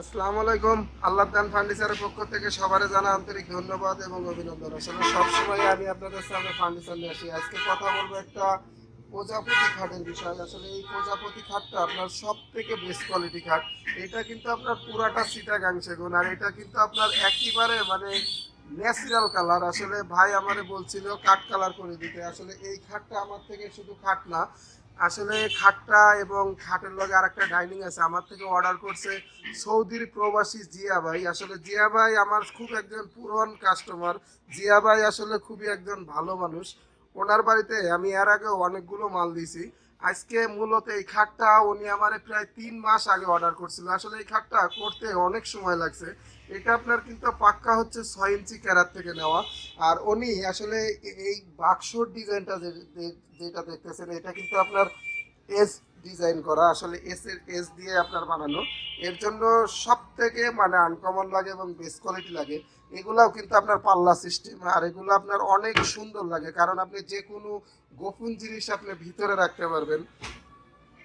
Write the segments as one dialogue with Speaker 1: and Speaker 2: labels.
Speaker 1: আসসালামু আলাইকুম। আল্লাহ দান ফার্নিচারের পক্ষ থেকে সবার জানা আন্তরিক ধন্যবাদ এবং অভিনন্দন। আসলে সবসময় আমি আপনাদের সামনে ফার্নিচার নিয়ে আসি। আজকে কথা বলব একটা প্রজাপতি খাটের বিষয়। আসলে এই প্রজাপতি খাটটা আপনার সব থেকে বেস্ট কোয়ালিটি খাট। এটা কিন্তু আপনার পুরাটা সিটাগাং সেগুন আর এটা কিন্তু আপনার একেবারে মানে ন্যাচারাল কালার আসলে ভাই আমারে বলছিল কাঠ কালার করে দিতে। আসলে এই খাটটা আমার থেকে শুধু খাট না আসলে খাটটা এবং খাটের লগে আর একটা ডাইনিং আছে, আমার থেকে অর্ডার করছে সৌদির প্রবাসী জিয়া ভাই। আসলে জিয়া ভাই আমার খুব একজন পুরন কাস্টমার জিয়া ভাই আসলে খুবই একজন ভালো মানুষ। ওনার বাড়িতে আমি এর আগে অনেকগুলো মাল দিয়েছি। আজকে মূলত এই খাটটা উনি আমার প্রায় তিন মাস আগে অর্ডার করছিল। আসলে এই খাটটা করতে অনেক সময় লাগছে। এটা আপনার কিন্তু পাক্কা হচ্ছে ছয় ইঞ্চি ক্যারার থেকে নেওয়া। আর উনি আসলে এই বাক্সর ডিজাইনটা যেটা দেখতেছেন, এটা কিন্তু আপনার এস ডিজাইন করা, আসলে এস এর এস দিয়ে আপনার বানানো। এর জন্য সব থেকে মানে আনকমন লাগে এবং বেস্ট কোয়ালিটি লাগে। এগুলাও কিন্তু আপনার পাল্লা সিস্টেম আর এগুলো আপনার অনেক সুন্দর লাগে। কারণ আপনি যে কোনো গোপন জিনিস আপনি ভিতরে রাখতে পারবেন।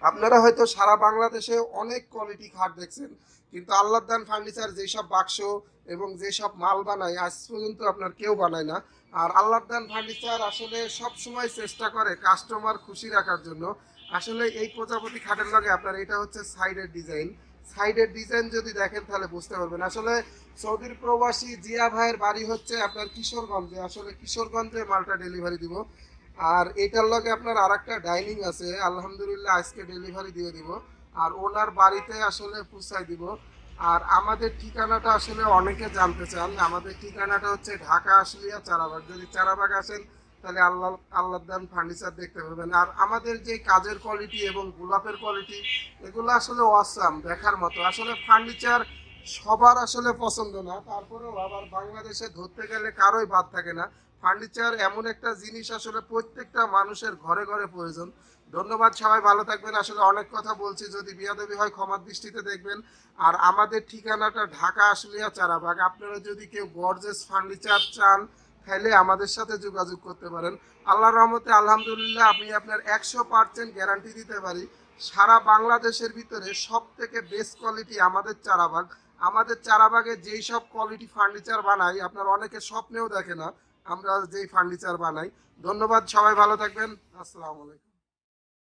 Speaker 1: আপনারা হয়তো সারা বাংলাদেশে অনেক কোয়ালিটি খাট দেখছেন, কিন্তু আল্লাহ দান ফার্নিচার যেসব বাক্স এবং যেসব মাল বানায়, আজ পর্যন্ত আপনার কেউ বানায় না। আর আল্লাহ দান ফার্নিচার আসলে সব সময় চেষ্টা করে কাস্টমার খুশি রাখার জন্য। আসলে এই প্রজাপতি খাটের লগে আপনার এটা হচ্ছে সাইডের ডিজাইন সাইডের ডিজাইন যদি দেখেন তাহলে বুঝতে পারবেন। আসলে সৌদির প্রবাসী জিয়া ভাইয়ের বাড়ি হচ্ছে আপনার কিশোরগঞ্জে। আসলে কিশোরগঞ্জে মালটা ডেলিভারি দিব। আর এটার লগে আপনার আর একটা ডাইনিং আছে, আলহামদুলিল্লাহ আজকে ডেলিভারি দিয়ে দিব। আর ওনার বাড়িতে আসলে পুষাই দিব। আর আমাদের ঠিকানাটা আসলে অনেকে জানতে চান। আমাদের ঠিকানাটা হচ্ছে ঢাকা আশুলিয়া চারাবাগ। যদি চারাবাগ আসেন, তাহলে আল্লাহ আল্লাহ দান ফার্নিচার দেখতে পাবেন। আর আমাদের যে কাজের কোয়ালিটি এবং গোলাপের কোয়ালিটি এগুলো আসলে অসাম দেখার মতো। আসলে ফার্নিচার সবার আসলে পছন্দ না। তারপরেও আবার বাংলাদেশে ধরতে গেলে কারোই বাদ থাকে না। ফার্নিচার এমন একটা জিনিস আসলে প্রত্যেকটা মানুষের ঘরে ঘরে প্রয়োজন। ধন্যবাদ সবাই, ভালো থাকবেন। আসলে অনেক কথা বলছি, যদি বিয়াদবি হয় ক্ষমার দৃষ্টিতে দেখবেন। আর আমাদের ঠিকানাটা ঢাকা আশুলিয়া চারাবাগ। আপনারা যদি কেউ গর্জেস ফার্নিচার চান, তাহলে আমাদের সাথে যোগাযোগ করতে পারেন। আল্লাহ রহমতে, আলহামদুলিল্লাহ, আমি আপনার একশো পার্সেন্ট গ্যারান্টি দিতে পারি। সারা বাংলাদেশের ভিতরে সব থেকে বেস্ট কোয়ালিটি আমাদের চারাবাগ। আমাদের চারাবাগে যেই সব কোয়ালিটি ফার্নিচার বানাই, আপনার অনেকে স্বপ্নেও দেখে না। আমরা যেই ফার্নিচার বানাই। ধন্যবাদ সবাই ভালো থাকবেন। আসসালামু আলাইকুম।